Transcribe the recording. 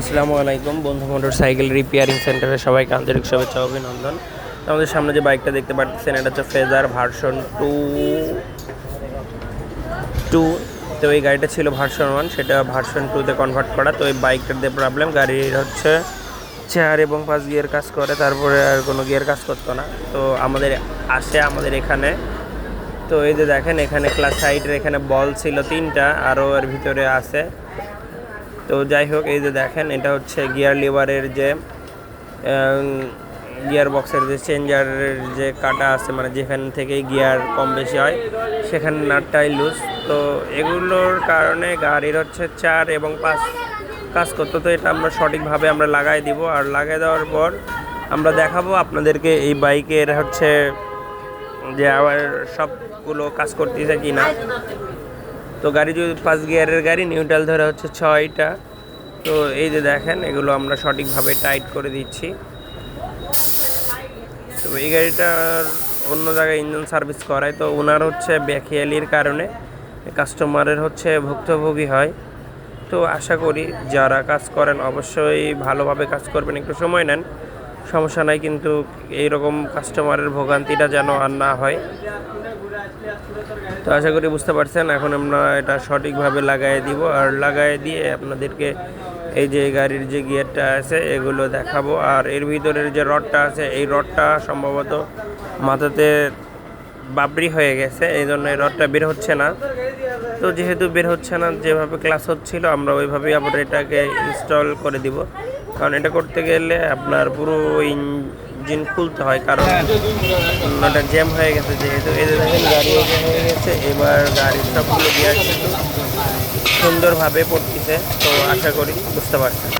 আসসালামু আলাইকুম, বন্ধু মোটর সাইকেল রিপেয়ারিং সেন্টারে সবাইকে আন্তরিক শুভেচ্ছা অভিনন্দন। আমাদের সামনে যে বাইকটা দেখতে পাচ্ছেন এটা হচ্ছে ফেজার ভার্সন টু টু তো এই গাড়িটা ছিল ভার্সন ওয়ান সেটা ভার্সন টুতে কনভার্ট করা। তো এই বাইকটার দিয়ে প্রবলেম গাড়ির হচ্ছে চেয়ার এবং পাঁচ গিয়ার কাজ করে, তারপরে আর কোনো গিয়ার কাজ করতো না। তো আমাদের আসে আমাদের এখানে। তো এই যে দেখেন, এখানে ক্লাস সাইডের এখানে বল ছিল তিনটা, আরও এর ভিতরে আছে। তো যাই হোক, এই যে দেখেন, এটা হচ্ছে গিয়ার লিভারের যে গিয়ার বক্সের যে চেঞ্জারের যে কাটা আছে মানে যেখান থেকে গিয়ার কম বেশি হয় সেখানে নাটটাই লুজ তো এগুলোর কারণে গাড়ির হচ্ছে চার এবং পাঁচ কাজ করতে, তো এটা আমরা সঠিকভাবে আমরা লাগাই দিব। আর লাগাই দেওয়ার পর আমরা দেখাবো আপনাদেরকে এই বাইকের হচ্ছে যে আবার সবগুলো কাজ করতেছে কি না তো গাড়ি যদি পাঁচ গিয়ারের গাড়ি নিউট্রাল ধরে হচ্ছে ছয়টা। তো এই যে দেখেন, এগুলো আমরা সঠিকভাবে টাইট করে দিচ্ছি। তো এই গাড়িটার অন্য জায়গায় ইঞ্জিন সার্ভিস করায়। তো ওনার হচ্ছে বেখেয়ালির কারণে কাস্টমারের হচ্ছে ভুক্তভোগী হয়। তো আশা করি যারা কাজ করেন, অবশ্যই ভালোভাবে কাজ করবেন। একটু সময় নেন। সমস্যা নাই, কিন্তু এইরকম কাস্টমারের ভোগান্তিটা যেন আর না হয়। তো আশা করি বুঝতে পারছেন, এখন আমরা এটা সঠিকভাবে লাগাই দিব। আর লাগাই দিয়ে আপনাদেরকে এই যে গাড়ির যে গিয়ারটা আছে, এগুলো দেখাবো। আর এর ভিতরের যে রডটা আছে, এই রডটা সম্ভবত মাথাতে বাবরি হয়ে গেছে, এই জন্য এই রডটা বের হচ্ছে না। তো যেহেতু বের হচ্ছে না, যেভাবে ক্লাস হচ্ছিল, আমরা ওইভাবেই আবার এটাকে ইনস্টল করে দিব। কারণ এটা করতে গেলে আপনার পুরো ইঞ্জিন খুলতে হয়, কারণ ওটা জ্যাম হয়ে গেছে যেহেতু। এদের গাড়ি দেখেন জ্যাম হয়ে গেছে। এবার গাড়ির সবগুলো আসছে সুন্দরভাবে পড়তেছে। তো আশা করি বুঝতে পারছেন।